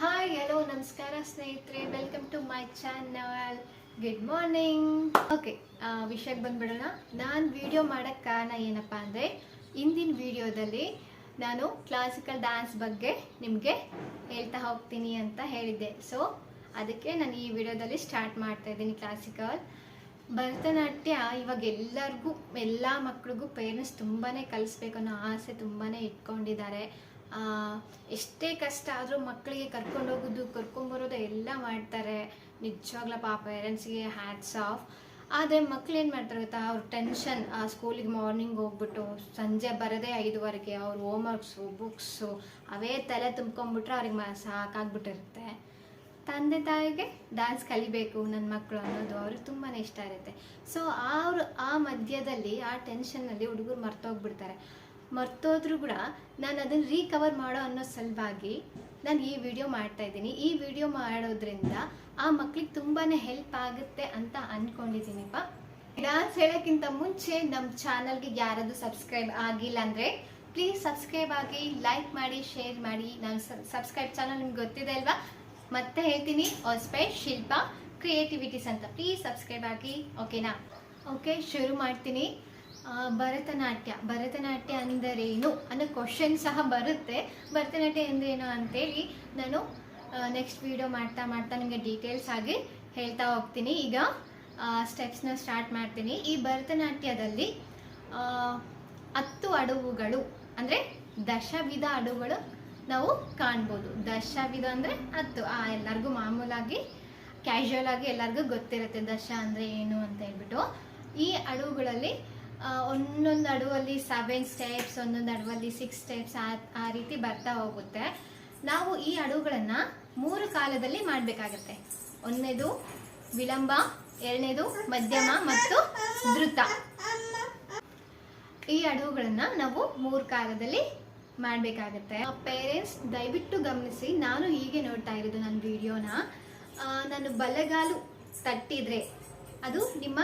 Hi hello ನಮಸ್ಕಾರ ಸ್ನೇಹಿತರೆ. Welcome to my channel good morning okay ವಿಷಯಕ್ಕೆ ಬಂದ್ಬಿಡೋಣ. ನಾನು ವಿಡಿಯೋ ಮಾಡೋಕ್ಕೆ ಕಾರಣ ಏನಪ್ಪ ಅಂದರೆ, ಇಂದಿನ ವಿಡಿಯೋದಲ್ಲಿ ನಾನು ಕ್ಲಾಸಿಕಲ್ ಡ್ಯಾನ್ಸ್ ಬಗ್ಗೆ ನಿಮಗೆ ಹೇಳ್ತಾ ಹೋಗ್ತೀನಿ ಅಂತ ಹೇಳಿದ್ದೆ. ಸೊ ಅದಕ್ಕೆ ನಾನು ಈ ವಿಡಿಯೋದಲ್ಲಿ ಸ್ಟಾರ್ಟ್ ಮಾಡ್ತಾ ಇದ್ದೀನಿ ಕ್ಲಾಸಿಕಲ್ ಭರತನಾಟ್ಯ ಇವಾಗ ಎಲ್ಲರಿಗೂ, ಎಲ್ಲ ಮಕ್ಳಿಗೂ ಪೇರೆಂಟ್ಸ್ ತುಂಬಾ ಕಲಿಸ್ಬೇಕು ಅನ್ನೋ ಆಸೆ ತುಂಬಾ ಇಟ್ಕೊಂಡಿದ್ದಾರೆ. ಎಷ್ಟೇ ಕಷ್ಟ ಆದರೂ ಮಕ್ಕಳಿಗೆ ಕರ್ಕೊಂಡೋಗೋದು ಕರ್ಕೊಂಬರೋದು ಎಲ್ಲ ಮಾಡ್ತಾರೆ. ನಿಜವಾಗ್ಲ ಪಾಪ ಪೇರೆಂಟ್ಸ್ಗೆ ಹ್ಯಾಟ್ಸ್ ಆಫ್ ಆದರೆ ಮಕ್ಳು ಏನು ಮಾಡ್ತಾರೆ ಗೊತ್ತಾ? ಅವ್ರ ಟೆನ್ಷನ್ ಆ ಸ್ಕೂಲಿಗೆ ಮಾರ್ನಿಂಗ್ ಹೋಗ್ಬಿಟ್ಟು ಸಂಜೆ ಬರೋದೇ ಐದುವರೆಗೆ ಅವ್ರ ಹೋಮ್ವರ್ಕ್ಸು ಬುಕ್ಸು ಅವೇ ತಲೆ ತುಂಬ್ಕೊಂಡ್ಬಿಟ್ರೆ ಅವ್ರಿಗೆ ಮ, ಸಾಕಾಗ್ಬಿಟ್ಟಿರುತ್ತೆ. ತಂದೆ ತಾಯಿಗೆ ಡ್ಯಾನ್ಸ್ ಕಲಿಬೇಕು ನನ್ನ ಮಕ್ಕಳು ಅನ್ನೋದು ಅವ್ರಿಗೆ ತುಂಬಾ ಇಷ್ಟ ಇರುತ್ತೆ. ಸೊ ಅವರು ಆ ಮಧ್ಯದಲ್ಲಿ, ಆ ಟೆನ್ಷನ್ನಲ್ಲಿ ಹುಡುಗರು ಮರ್ತೋಗ್ಬಿಡ್ತಾರೆ. ಮರ್ತೋದ್ರೂ ಕೂಡ ನಾನು ಅದನ್ನು ರೀಕವರ್ ಮಾಡೋ ಅನ್ನೋ ಸಲುವಾಗಿ ನಾನು ಈ ವಿಡಿಯೋ ಮಾಡ್ತಾ ಇದ್ದೀನಿ. ಈ ವಿಡಿಯೋ ಮಾಡೋದ್ರಿಂದ ಆ ಮಕ್ಳಿಗೆ ತುಂಬಾ ಹೆಲ್ಪ್ ಆಗುತ್ತೆ ಅಂತ ಅಂದ್ಕೊಂಡಿದ್ದೀನಿಪ್ಪ ಡ್ಯಾನ್ಸ್ ಹೇಳೋಕ್ಕಿಂತ ಮುಂಚೆ ನಮ್ಮ ಚಾನಲ್ಗೆ ಯಾರಾದರೂ ಸಬ್ಸ್ಕ್ರೈಬ್ ಆಗಿಲ್ಲ ಅಂದರೆ ಪ್ಲೀಸ್ ಸಬ್ಸ್ಕ್ರೈಬ್ ಆಗಿ ಲೈಕ್ ಮಾಡಿ ಶೇರ್ ಮಾಡಿ. ನಾನು ಸಬ್ಸ್ಕ್ರೈಬ್ ಚಾನಲ್ ನಿಮ್ಗೆ ಗೊತ್ತಿದೆ ಅಲ್ವಾ? ಮತ್ತೆ ಹೇಳ್ತೀನಿ, ಹೊಸಪೈ, ಶಿಲ್ಪ ಕ್ರಿಯೇಟಿವಿಟೀಸ್ ಅಂತ. ಪ್ಲೀಸ್ ಸಬ್ಸ್ಕ್ರೈಬ್ ಆಗಿ ಓಕೆನಾ ಓಕೆ ಶುರು ಮಾಡ್ತೀನಿ. ಭರತನಾಟ್ಯ. ಭರತನಾಟ್ಯ ಅಂದರೇನು? ಅನ್ನೋ ಕ್ವಶನ್ ಸಹ ಬರುತ್ತೆ. ಭರತನಾಟ್ಯ ಅಂದ್ರೇನು ಅಂತೇಳಿ ನಾನು ನೆಕ್ಸ್ಟ್ ವಿಡಿಯೋ ಮಾಡ್ತಾ ಮಾಡ್ತಾ ನಿಮಗೆ ಡೀಟೇಲ್ಸ್ ಆಗಿ ಹೇಳ್ತಾ ಹೋಗ್ತೀನಿ. ಈಗ ಸ್ಟೆಪ್ಸ್ನ ಸ್ಟಾರ್ಟ್ ಮಾಡ್ತೀನಿ. ಈ ಭರತನಾಟ್ಯದಲ್ಲಿ ಹತ್ತು ಅಡವುಗಳು, ಅಂದರೆ ದಶವಿಧ ಅಡವುಗಳು ನಾವು ಕಾಣ್ಬೋದು. ದಶವಿಧ ಅಂದರೆ ಹತ್ತು. ಆ, ಎಲ್ಲರಿಗೂ ಮಾಮೂಲಾಗಿ ಕ್ಯಾಶುವಲ್ ಆಗಿ ಎಲ್ಲರಿಗೂ ಗೊತ್ತಿರುತ್ತೆ ದಶ ಅಂದರೆ ಏನು ಅಂತ ಹೇಳ್ಬಿಟ್ಟು. ಈ ಅಡವುಗಳಲ್ಲಿ ಒಂದೊಂದು ಅಡುವಲ್ಲಿ ಸೆವೆನ್ ಸ್ಟೆಪ್ಸ್ ಒಂದೊಂದು ಅಡುವಲ್ಲಿ ಸಿಕ್ಸ್ ಸ್ಟೆಪ್ಸ್ ಆ ಆ ರೀತಿ ಬರ್ತಾ ಹೋಗುತ್ತೆ. ನಾವು ಈ ಅಡುಗಳನ್ನು ಮೂರು ಕಾಲದಲ್ಲಿ ಮಾಡಬೇಕಾಗತ್ತೆ. ಒಂದನೇದು ವಿಳಂಬ, ಎರಡನೇದು ಮಧ್ಯಮ ಮತ್ತು ಧೃತ ಈ ಅಡುಗಳನ್ನು ನಾವು ಮೂರು ಕಾಲದಲ್ಲಿ ಮಾಡಬೇಕಾಗತ್ತೆ. ಪೇರೆಂಟ್ಸ್ ದಯವಿಟ್ಟು ಗಮನಿಸಿ, ನಾನು ಹೀಗೆ ನೋಡ್ತಾ ಇರೋದು ನನ್ನ ವಿಡಿಯೋನ ನಾನು ಬಲಗಾಲು ತಟ್ಟಿದರೆ ಅದು ನಿಮ್ಮ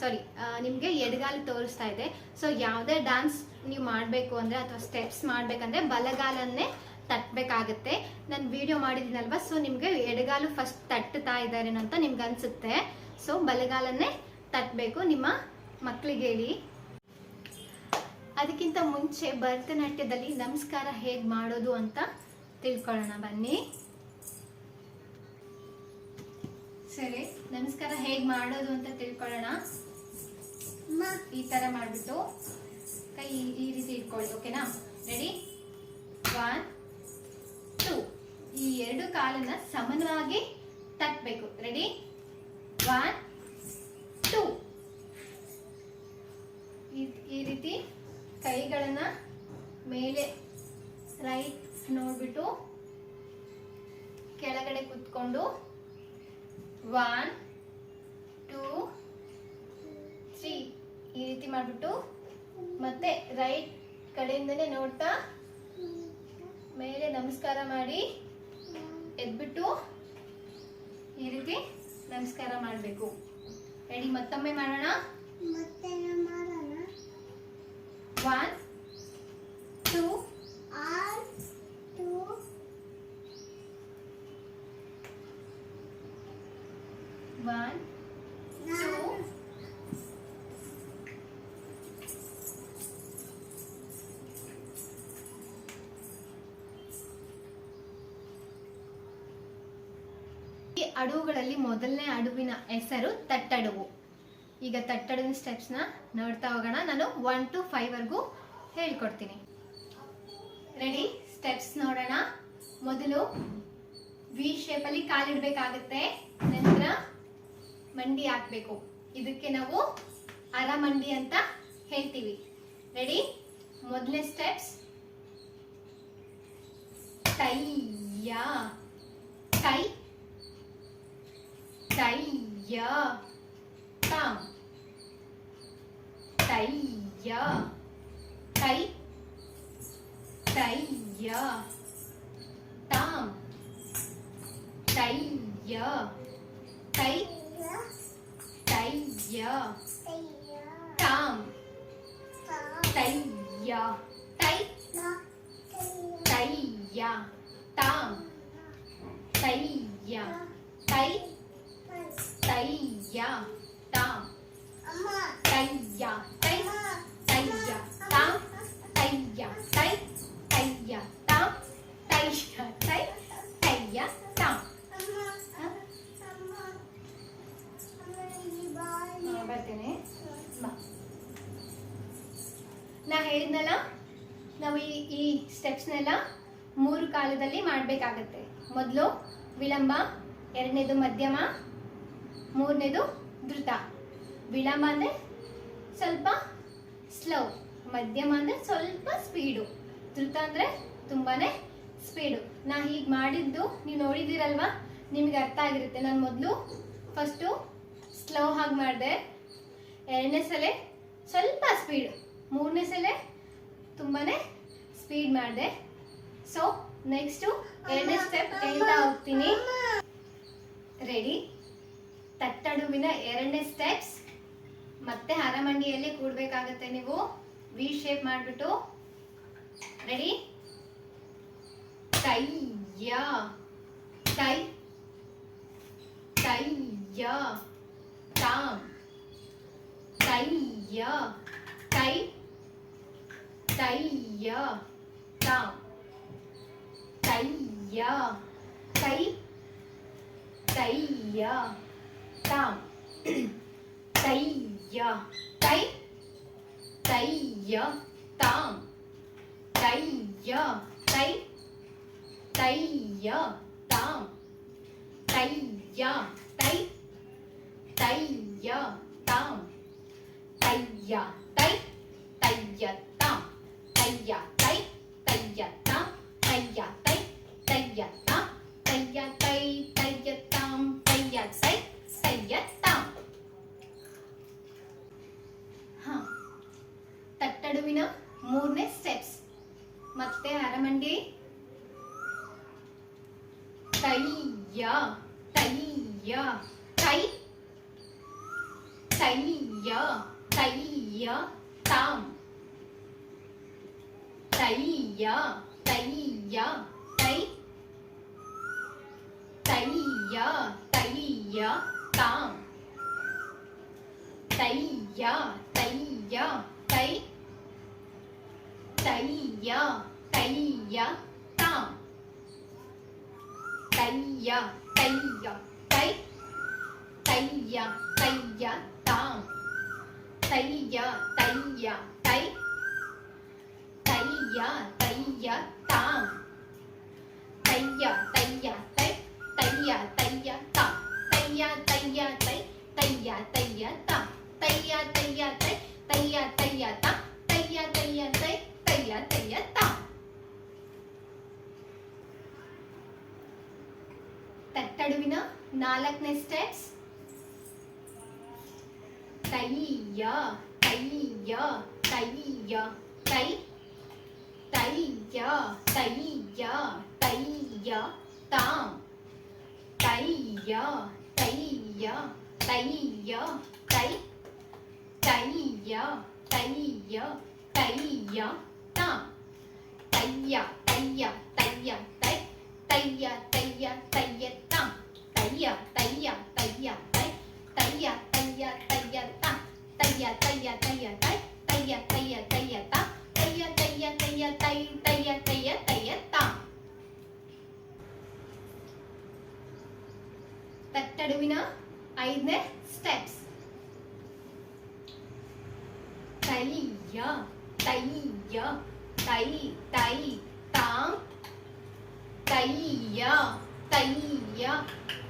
ಸಾರಿ ನಿಮಗೆ ಎಡಗಾಲು ತೋರಿಸ್ತಾ ಇದೆ. ಸೊ ಯಾವುದೇ ಡ್ಯಾನ್ಸ್ ನೀವು ಮಾಡಬೇಕು ಅಂದರೆ ಅಥವಾ ಸ್ಟೆಪ್ಸ್ ಮಾಡಬೇಕಂದ್ರೆ ಬಲಗಾಲನ್ನೇ ತಟ್ಟಬೇಕಾಗತ್ತೆ ನಾನು ವಿಡಿಯೋ ಮಾಡಿದ್ದೀನಲ್ವ? ಸೊ ನಿಮಗೆ ಎಡಗಾಲು ಫಸ್ಟ್ ತಟ್ಟುತ್ತಾ ಇದ್ದಾರೇನೋ ಅಂತ ನಿಮ್ಗೆ ಅನಿಸುತ್ತೆ. ಸೊ ಬಲಗಾಲನ್ನೇ ತಟ್ಟಬೇಕು ನಿಮ್ಮ ಮಕ್ಕಳಿಗೆ ಹೇಳಿ. ಅದಕ್ಕಿಂತ ಮುಂಚೆ ಭರತನಾಟ್ಯದಲ್ಲಿ ನಮಸ್ಕಾರ ಹೇಗೆ ಮಾಡೋದು ಅಂತ ತಿಳ್ಕೊಳ್ಳೋಣ ಬನ್ನಿ. ಸರಿ. ನಮಸ್ಕಾರ ಹೇಗೆ ಮಾಡೋದು ಅಂತ ತಿಳ್ಕೊಳ್ಳೋಣ. ಈ ತರ ಮಾಡ್ಬಿಟ್ಟು ಕೈ ಈ- ರೀತಿ ಇಟ್ಕೊಳ್ಳಿ ಓಕೆನಾ? ರೆಡಿ ಒನ್ ಟೂ ಈ ಎರಡು ಕಾಲನ್ನ ಸಮನವಾಗಿ ತಟ್ಟಬೇಕು ರೆಡಿ ಒನ್ ಟೂ ಈ ರೀತಿ ಕೈಗಳನ್ನ ಮೇಲೆ ರೈಟ್ ನೋಡ್ಬಿಟ್ಟು ಕೆಳಗಡೆ ಕುತ್ಕೊಂಡು ಒನ್ ಟೂ ತ್ರೀ ಈ ರೀತಿ ಮಾಡಿಬಿಟ್ಟು ಮತ್ತೆ ರೈಟ್ ಕಡೆಯಿಂದನೇ ನೋಡ್ತಾ ಮೇಲೆ ನಮಸ್ಕಾರ ಮಾಡಿ ಎದ್ಬಿಟ್ಟು ಈ ರೀತಿ ನಮಸ್ಕಾರ ಮಾಡಬೇಕು. ಹೇಳಿ ಮತ್ತೊಮ್ಮೆ ಮಾಡೋಣ? ಮತ್ತೆ ಮಾಡೋಣ? ಒನ್ ಈ ಅಡುವುಗಳಲ್ಲಿ ಮೊದಲನೇ ಅಡುವಿನ ಹೆಸರು ತಟ್ಟಡುವು. ಈಗ ತಟ್ಟಡುವಿನ ಸ್ಟೆಪ್ಸ್ನ ನೋಡ್ತಾ ಹೋಗೋಣ. ನಾನು ಒನ್ ಟು ಫೈವ್ ವರ್ಗೂ ಹೇಳ್ಕೊಡ್ತೀನಿ. ರೆಡಿ ಸ್ಟೆಪ್ಸ್ ನೋಡೋಣ. ಮೊದಲು ವಿ ಶೇಪಲ್ಲಿ ಕಾಲಿಡ್ಬೇಕಾಗತ್ತೆ. ನಂತರ ಮಂಡಿ ಹಾಕ್ಬೇಕು. ಇದಕ್ಕೆ ನಾವು ಅರ ಮಂಡಿ ಅಂತ ಹೇಳ್ತೀವಿ. ರೆಡಿ ಮೊದಲನೇ ಸ್ಟೆಪ್ಸ್ ಕೈಯ ಕೈ tẩy giờ tăng tẩy giờ tẩy. Tẩy giờ tăng tẩy giờ tẩy. Tẩy giờ tăng tẩy giờ tẩy. Tẩy giờ tăng tẩy giờ ತೈಯ ತಾ ತೈಯ ತೈ ತೈಯ ತಾ ತೈಯ ತೈ ತೈಯ ತಾಂ ತೈಯ ತೈ ತೈಯ ತಾ ಬರ್ತೇನೆ. ನಾ ಹೇಳಿದ್ನಲ್ಲ? ನಾವು ಈ ಈ ಸ್ಟೆಪ್ಸ್ನೆಲ್ಲ ಮೂರು ಕಾಲದಲ್ಲಿ ಮಾಡಬೇಕಾಗತ್ತೆ. ಮೊದಲು ವಿಳಂಬ ಎರಡನೇದು ಮಧ್ಯಮ ಮೂರನೇದು ದ್ರುತ. ವಿಳಂಬ ಅಂದರೆ ಸ್ವಲ್ಪ ಸ್ಲೋ ಮಧ್ಯಮ ಅಂದರೆ ಸ್ವಲ್ಪ ಸ್ಪೀಡು ದ್ರುತ ಅಂದರೆ ತುಂಬಾ ಸ್ಪೀಡು ನಾ ಹೀಗೆ ಮಾಡಿದ್ದು ನೀವು ನೋಡಿದ್ದೀರಲ್ವಾ? ನಿಮಗೆ ಅರ್ಥ ಆಗಿರುತ್ತೆ. ನಾನು ಮೊದಲು ಫಸ್ಟು ಸ್ಲೋ ಆಗಿ ಮಾಡಿದೆ. ಎರಡನೇ ಸಲ ಸ್ವಲ್ಪ ಸ್ಪೀಡ್ ಮೂರನೇ ಸಲ ತುಂಬಾ ಸ್ಪೀಡ್ ಮಾಡಿದೆ. ಸೊ ನೆಕ್ಸ್ಟು ಎರಡನೇ ಸ್ಟೆಪ್ ಹೇಳ್ತಾ ಹೋಗ್ತೀನಿ. ರೆಡಿ ತಟ್ಟಡುವಿನ ಎರಡನೇ ಸ್ಟೆಪ್ಸ್ ಮತ್ತೆ ಹರಮಂಡಿಯಲ್ಲಿ ಕೂಡಬೇಕಾಗತ್ತೆ ನೀವು. ವಿ ಶೇಪ್ ಮಾಡಿಬಿಟ್ಟು. ರೆಡಿ ತೈಯ. ತೈ. ತೈಯ. ತಾಂ. ತೈಯ. ತೈ. tam tay giờ tay tay giờ tam tay giờ tay tay giờ tam tay giờ tay tay giờ tam tay giờ tay tay giờ tam tay giờ tay tay giờ tam tay giờ tay tay giờ tam tay giờ tay tay giờ tam tay giờ tay పర్యత్తాం ತಟ್ಟಡುವಿನ ಮೂರನೇ steps ಮತ್ತೆ ಅರಮಂಡಿ ತೈಯ ತೈಯ ತೈ ತೈಯ ತೈಯ ತಾಂ ತೈಯ ತೈಯ ತೈ ತೈಯ ತೈಯ தைய தைய தை தைய தைய தாம் தைய தைய தை தைய தைய தாம் தைய தைய தை தைய தைய தாம் தைய தைய தை தைய தைய தாம் தைய தைய தை தைய தைய தாம் tây tây tây tây tây tắc tây tây tây tây tây tắc ತಟ್ಟಡುವಿನ ನಾಲ್ಕನೇ ಸ್ಟೆಪ್ಸ್ ತೈಯ ತೈಯ ತೈಯ ತೈ ತೈಯ ತೈಯ ತೈಯ ತಾಂ ತೈಯ ತೈಯ ತೈಯ ತೈ 得意哟，得意哟，得意哟，当，得呀，得呀，得呀，得，得呀，得呀，得呀，当，得呀，得呀。தைய தைய தை தை தாம் தைய தைய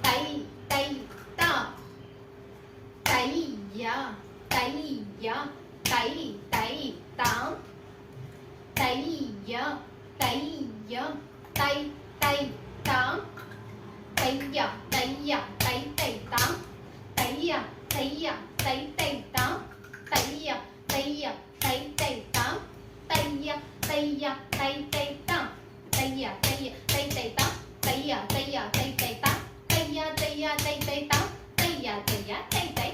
தை தை தாம் தைய தைய தை தை தாம் தைய தைய தை தை தாம் தைய தைய தை தை தாம் தைய தைய தை தை தாம் தைய தைய தை தை தாம் தைய தைய தை தை தாம் தைய தைய தை தை தாம் தைய தைய தை தை தாம் தைய தைய தை தை தாம் தைய தைய தை தை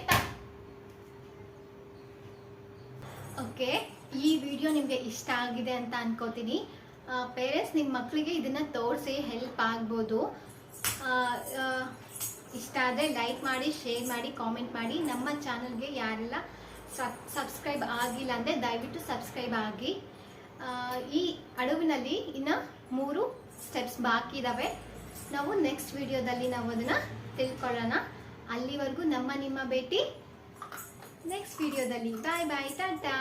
ಓಕೆ ಈ ವಿಡಿಯೋ ನಿಮಗೆ ಇಷ್ಟ ಆಗಿದೆ ಅಂತ ಅನ್ಕೋತೀನಿ. ಪೇರೆಂಟ್ಸ್ ನಿಮ್ಮ ಮಕ್ಕಳಿಗೆ ಇದನ್ನು ತೋರಿಸಿ ಹೆಲ್ಪ್ ಆಗ್ಬೋದು. ಇಷ್ಟ ಆದರೆ ಲೈಕ್ ಮಾಡಿ ಶೇರ್ ಮಾಡಿ ಕಾಮೆಂಟ್ ಮಾಡಿ. ನಮ್ಮ ಚಾನಲ್ಗೆ ಯಾರೆಲ್ಲ ಸಬ್ಸ್ಕ್ರೈಬ್ ಆಗಿಲ್ಲ ಅಂದರೆ ದಯವಿಟ್ಟು ಸಬ್ಸ್ಕ್ರೈಬ್ ಆಗಿ. ಈ ಅಡವಿನಲ್ಲಿ ಇನ್ನು ಮೂರು ಸ್ಟೆಪ್ಸ್ ಬಾಕಿ ಇದ್ದಾವೆ ನಾವು ನೆಕ್ಸ್ಟ್ ವಿಡಿಯೋದಲ್ಲಿ ನಾವು ಅದನ್ನು ತಿಳ್ಕೊಳ್ಳೋಣ. ಅಲ್ಲಿವರೆಗೂ ನಮ್ಮ ನಿಮ್ಮ ಭೇಟಿ. ನೆಕ್ಸ್ಟ್ ವಿಡಿಯೋದಲ್ಲಿ. ಬಾಯ್ ಬಾಯ್, ಟಾಟಾ.